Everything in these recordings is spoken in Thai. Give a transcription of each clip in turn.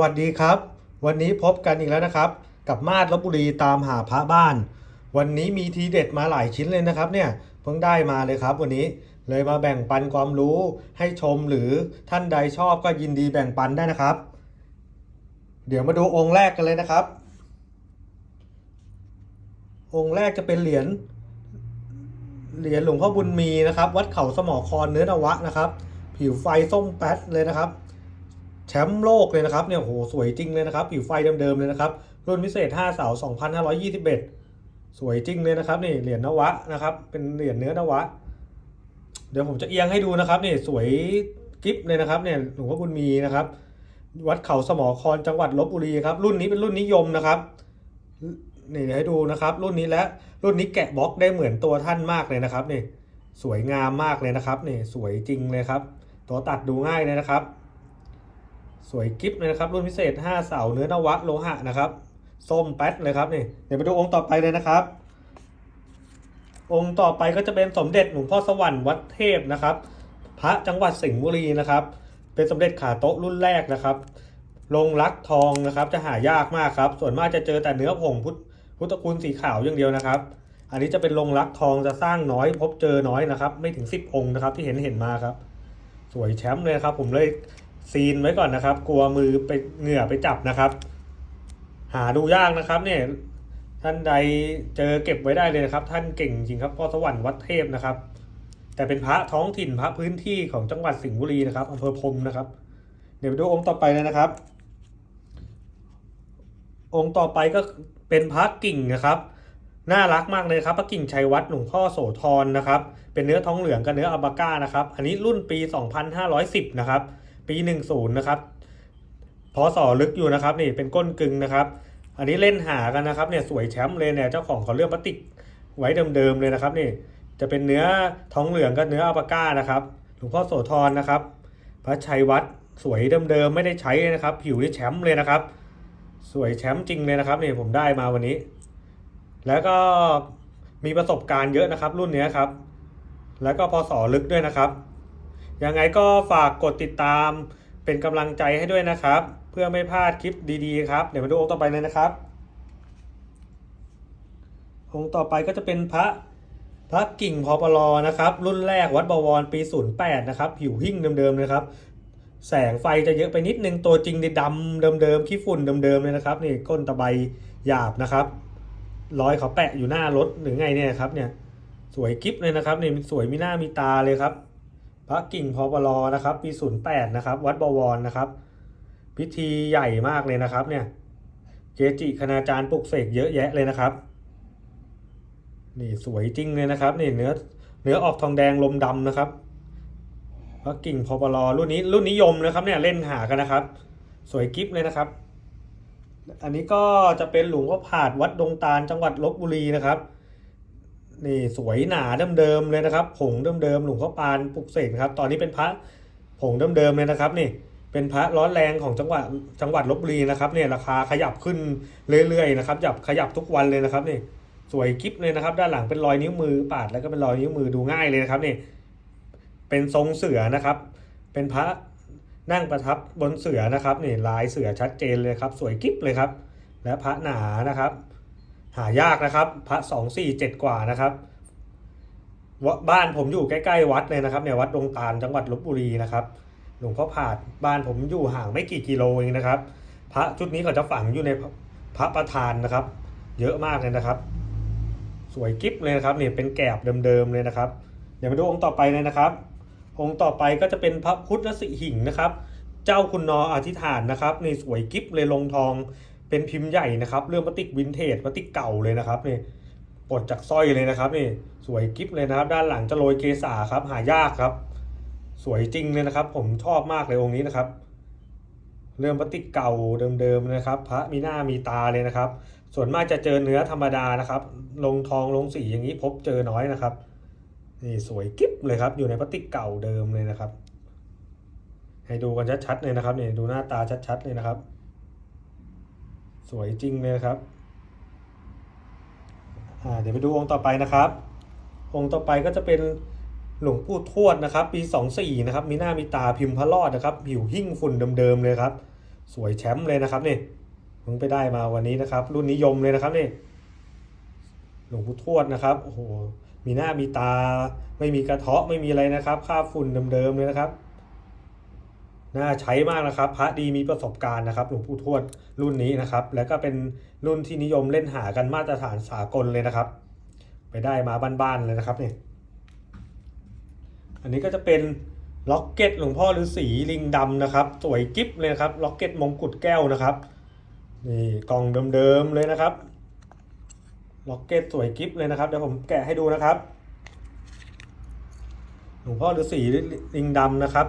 วัสดีครับ วันนี้พบกันอีกแล้วนะครับ กับมาดลบบุรีตามหาพระบ้าน วันนี้มีทีเด็ดมาหลายชิ้นเลยนะครับ เนี่ยเพิ่งได้มาเลยครับ วันนี้เลยมาแบ่งปันความรู้ให้ชมหรือท่านใดชอบก็ยินดีแบ่งปันได้นะครับ เดี๋ยวมาดูองค์แรกกันเลยนะครับ องค์แรกจะเป็นเหรียญเหรียญหลวงพ่อบุญมีนะครับ วัดเขาสมอคอนเนื้อนวะนะครับ ผิวไฟส้มแป๊ดเลยนะครับ แชมป์โลกเลยนะครับเนี่ยโหสวยจริงเลยนะครับผิวไฟเดิมๆเลยนะครับรุ่นพิเศษ 5 เสา 2521 สวยจริงเลยนะครับนี่เหรียญนวะนะครับเป็นเหรียญเนื้อนวะ เดี๋ยวผมจะเอียงให้ดูนะครับนี่สวยกิฟเลยนะครับเนี่ยหลวงพ่อบุญมีนะครับ วัดเขาสมอคอนจังหวัดลบบุรีครับรุ่นนี้เป็นรุ่นนิยมนะครับนี่ให้ดูนะครับ รุ่นนี้และรุ่นนี้แกะบล็อกได้เหมือนตัวท่านมากเลยนะครับนี่สวยงามมากเลยนะครับนี่สวยจริงเลยครับ ตัวตัดดูง่ายเลยนะครับ สวยกิฟเลยนะครับ รุ่นพิเศษ 5 เสาเนื้อนวะโลหะนะครับ ส้มแป๊ดเลยครับนี่ เดี๋ยวไปดูองค์ต่อไปเลยนะครับ องค์ต่อไปก็จะเป็นสมเด็จหลวงพ่อสวรรค์วัดเทพนะครับ พระจังหวัดสิงห์บุรีนะครับ เป็นสมเด็จขาโต๊ะรุ่นแรกนะครับลงรักทองนะครับจะหายากมากครับ ส่วนมากจะเจอแต่เนื้อผงพุทธพุทธคุณสีขาวอย่างเดียวนะครับ อันนี้จะเป็นลงรักทองจะสร้างน้อยพบเจอน้อยนะครับ ไม่ถึง 10 องค์นะครับที่เห็นเห็นมาครับ สวยแชมป์เลยนะครับ ผมเลย ซีนไว้ก่อนนะครับ กลัวมือไปเหงื่อไปจับนะครับ หาดูยากนะครับเนี่ยท่านใดเจอเก็บไว้ได้เลยนะครับ ท่านเก่งจริงครับพ่อสวรรค์วัดเทพนะครับ แต่เป็นพระท้องถิ่นพระพื้นที่ของจังหวัดสิงห์บุรีนะครับอำเภอพรมนะครับ เดี๋ยวไปดูองค์ต่อไปเลยนะครับ องค์ต่อไปก็เป็นพระกิ่งนะครับน่ารักมากเลยครับพระกิ่งชัยวัดหลวงพ่อโสธรนะครับ เป็นเนื้อทองเหลืองกับเนื้ออัลบาก้านะครับ อันนี้รุ่นปี 2510 นะครับ ปี 10 นะครับพศลึกอยู่นะครับนี่เป็นก้นกึ่งนะครับ อันนี้เล่นหากันนะครับเนี่ยสวยแชมป์เลยเนี่ยเจ้าของเขาเลือกพลาสติกไว้เดิมๆเลยนะครับนี่จะเป็นเนื้อทองเหลืองกับเนื้ออัลปาก้านะครับหลวงพ่อโสธรนะครับ พระชัยวัดสวยเดิมๆไม่ได้ใช้นะครับ ผิวนี่แชมป์เลยนะครับ สวยแชมป์จริงเลยนะครับนี่ผมได้มาวันนี้ แล้วก็มีประสบการณ์เยอะนะครับ รุ่นเนี้ยครับ แล้วก็พศลึกด้วยนะครับ ยังไงก็ฝากกดติดตามเป็นกำลังใจให้ด้วยนะครับ เพื่อไม่พลาดคลิปดีๆครับ เดี๋ยวมาดูองค์ต่อไปเลยนะครับ องค์ต่อไปก็จะเป็นพระพระกิ่งพอปลอนะครับ รุ่นแรกวัดบวรปี 08 นะครับ ผิวหิ่งเดิมๆเลยครับ แสงไฟจะเยอะไปนิดนึง ตัวจริงในดำเดิมๆขี้ฝุ่นเดิมๆเลยนะครับ นี่ก้นตะไบหยาบนะครับรอยเขาแปะอยู่หน้ารถหรือไงเนี่ยครับเนี่ยสวยกิฟเลยนะครับนี่สวยมีหน้ามีตาเลยครับ พระกิ่งพอปลอนะครับปี08นย์แปดนะครับ วัดบวรนะครับ พิธีใหญ่มากเลยนะครับ เนี่ยเกจิคณาจารย์ปลุกเสกเยอะแยะเลยนะครับ นี่สวยจริงเลยนะครับ นี่เนื้อเนื้อออกทองแดงลมดำนะครับพระกิ่งพอปลอรุ่นนี้รุ่นนิยมนะครับ เนี่ยเล่นหากันนะครับ สวยกิฟเลยนะครับ อันนี้ก็จะเป็นหลวงพ่อผาดวัดดงตาลจังหวัดลบบุรีนะครับ นี่สวยหนาเดิมๆเลยนะครับผงเดิมๆหลวงพ่อปานปลุกเสกนะครับ ตอนนี้เป็นพระผงเดิมๆเลยนะครับนี่เป็นพระร้อนแรงของจังหวัดจังหวัดลบบุรีนะครับเนี่ยราคาขยับขึ้นเรื่อยๆนะครับขยับขยับทุกวันเลยนะครับนี่สวยกิฟเลยนะครับ ด้านหลังเป็นรอยนิ้วมือปาดแล้วก็เป็นรอยนิ้วมือดูง่ายเลยนะครับนี่เป็นทรงเสือนะครับ เป็นพระนั่งประทับบนเสือนะครับนี่ลายเสือชัดเจนเลยครับ สวยกิฟเลยครับ และพระหนานะครับ หายากนะครับพระสองสี่เจ็ดกว่านะครับวบ้านผมอยู่ใกล้ๆวัดเลยนะครับเนี่ยวัดดงตาลจังหวัดลบบุรีนะครับ หลวงพ่อผาดบ้านผมอยู่ห่างไม่กี่กิโลเองนะครับ พระชุดนี้เขาจะฝังอยู่ในพระประธานนะครับ เยอะมากเลยนะครับ สวยกิ๊บเลยนะครับเนี่ยเป็นแกบเดิมๆเลยนะครับ เดี๋ยวมาดูองค์ต่อไปเลยนะครับ องค์ต่อไปก็จะเป็นพระพุทธสิหิงค์นะครับ เจ้าคุณนออธิษฐานนะครับนี่สวยกิ๊บเลยลงทอง เป็นพิมพ์ใหญ่นะครับ เรื่องพลาสติกวินเทจพลาสติกเก่าเลยนะครับนี่ปลดจากสร้อยเลยนะครับนี่สวยกิ๊บเลยนะครับ ด้านหลังจะโรยเกสาครับ หายากครับ สวยจริงเลยนะครับ ผมชอบมากเลยองค์นี้นะครับ เรื่องพลาสติกเก่าเดิมๆนะครับ พระมีหน้ามีตาเลยนะครับ ส่วนมากจะเจอเนื้อธรรมดานะครับ ลงทองลงสีอย่างนี้พบเจอน้อยนะครับนี่สวยกิ๊บเลยครับ อยู่ในพลาสติกเก่าเดิมเลยนะครับ ให้ดูกันชัดๆเลยนะครับนี่ดูหน้าตาชัดๆเลยนะครับ สวยจริงเลยครับอ่าเดี๋ยวไปดูองค์ต่อไปนะครับ องค์ต่อไปก็จะเป็นหลวงปู่ทวดนะครับ ปี 24 นะครับ มีหน้ามีตาพิมพ์พระรอดนะครับผิวหิ่งฝุ่นเดิมๆเลยครับ สวยแชมป์เลยนะครับนี่เพิ่งไปได้มาวันนี้นะครับ รุ่นนิยมเลยนะครับนี่หลวงปู่ทวดนะครับโอ้โหมีหน้ามีตาไม่มีกระเทาะไม่มีอะไรนะครับค่าบฝุ่นเดิมๆเลยนะครับ น่าใช้มากนะครับ พระดีมีประสบการณ์นะครับหลวงปู่ทวดรุ่นนี้นะครับ แล้วก็เป็นรุ่นที่นิยมเล่นหากันมาตรฐานสากลเลยนะครับ ไปได้มาบ้านๆเลยนะครับเนี่ยอันนี้ก็จะเป็นล็อกเก็ตหลวงพ่อฤาษีลิงดำนะครับ สวยกิ๊บเลยนะครับล็อกเก็ตมงกุฎแก้วนะครับนี่กล่องเดิมๆเลยนะครับล็อกเก็ตสวยกิ๊บเลยนะครับเดี๋ยวผมแกะให้ดูนะครับ หลวงพ่อฤาษีลิงดำนะครับ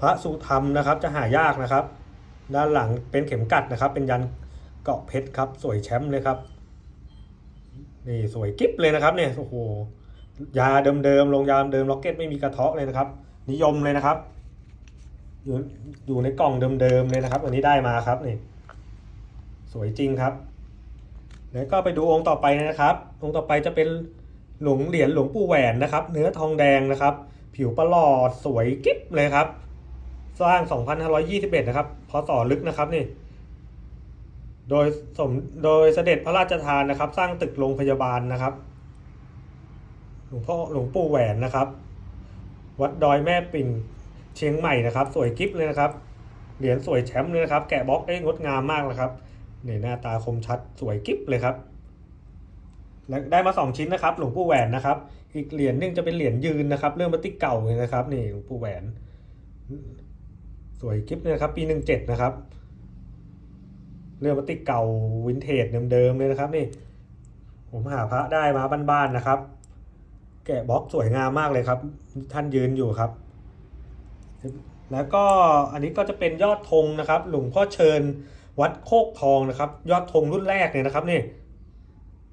พระสุธรรมนะครับจะหายากนะครับ ด้านหลังเป็นเข็มกัดนะครับ เป็นยันเกาะเพชรครับ สวยแชมป์เลยครับนี่สวยกิ๊บเลยนะครับเนี่ยโอ้โหยาเดิมๆลงยาเดิมล็อกเก็ตไม่มีกระเทาะเลยนะครับ นิยมเลยนะครับ อยู่อยู่ในกล่องเดิมๆเลยนะครับ อันนี้ได้มาครับนี่สวยจริงครับ แล้วก็ไปดูองค์ต่อไปนะครับ องค์ต่อไปจะเป็นหลวงเหรียญหลวงปู่แหวนนะครับ เนื้อทองแดงนะครับ ผิวประหลอดสวยกิ๊บเลยครับ สร้าง 2521 นะครับ พศลึกนะครับนี่ โดยสมโดยเสด็จพระราชทานนะครับ สร้างตึกโรงพยาบาลนะครับ หลวงพ่อหลวงปู่แหวนนะครับ วัดดอยแม่ปิ่งเชียงใหม่นะครับ สวยกิ๊บเลยนะครับ เหรียญสวยแชมป์เลยนะครับ แกะบล็อกได้งดงามมากนะครับนี่หน้าตาคมชัดสวยกิ๊บเลยครับได้มาสองชิ้นนะครับ หลวงปู่แหวนนะครับ อีกเหรียญนึงจะเป็นเหรียญยืนนะครับ เรื่องบัติเก่าเลยนะครับ นี่หลวงปู่แหวน สวยกิ๊บเลยนะครับ ปีหนึ่งเจ็ดนะครับ เรื่องบัติกเก่าวินเทจเดิมๆเลยนะครับนี่ ผมหาพระได้มาบ้านๆนะครับ แกะบล็อกสวยงามมากเลยครับ ท่านยืนอยู่ครับ แล้วก็อันนี้ก็จะเป็นยอดธงนะครับ หลวงพ่อเชิญวัดโคกทองนะครับ ยอดธงรุ่นแรกเลยนะครับนี่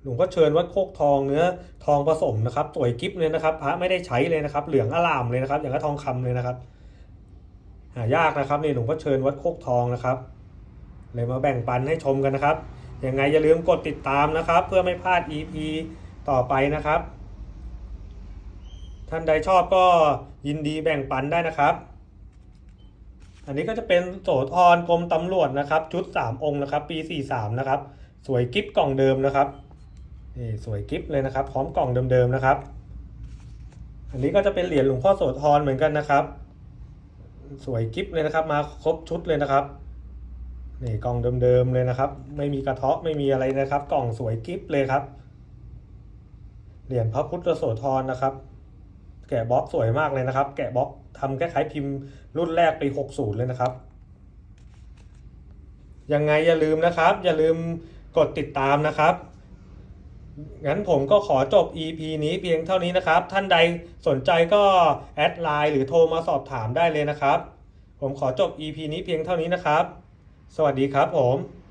หลวงพ่อเชิญวัดโคกทองเนื้อทองผสมนะครับสวยกิ๊บเลยนะครับ พระไม่ได้ใช้เลยนะครับ เหลืองอลามเลยนะครับ อย่างกับทองคำเลยนะครับ หายากนะครับนี่หลวงพ่อเชิญวัดโคกทองนะครับ เลยมาแบ่งปันให้ชมกันนะครับยังไงอย่าลืมกดติดตามนะครับ เพื่อไม่พลาด EP ต่อไปนะครับ ท่านใดชอบก็ยินดีแบ่งปันได้นะครับ อันนี้ก็จะเป็นโสธรกรมตำรวจนะครับ ชุด 3 องค์นะครับ ปี 43 นะครับ สวยกิฟกล่องเดิมนะครับนี่สวยกิฟเลยนะครับ พร้อมกล่องเดิมๆนะครับ อันนี้ก็จะเป็นเหรียญหลวงพ่อโสธรเหมือนกันนะครับ สวยกิฟเลยนะครับ มาครบชุดเลยนะครับนี่กล่องเดิมๆเลยนะครับ ไม่มีกระเทาะไม่มีอะไรนะครับ กล่องสวยกิฟเลยครับเหรียญพระพุทธโสธรนะครับ แกะบล็อกสวยมากเลยนะครับ แกะบล็อกทำคล้ายๆพิมพ์รุ่นแรกปี60เลยนะครับยังไงอย่าลืมนะครับ อย่าลืมกดติดตามนะครับ งั้นผมก็ขอจบ EP นี้เพียงเท่านี้นะครับ ท่านใดสนใจก็แอดไลน์หรือโทรมาสอบถามได้เลยนะครับ ผมขอจบ EP นี้เพียงเท่านี้นะครับ สวัสดีครับผม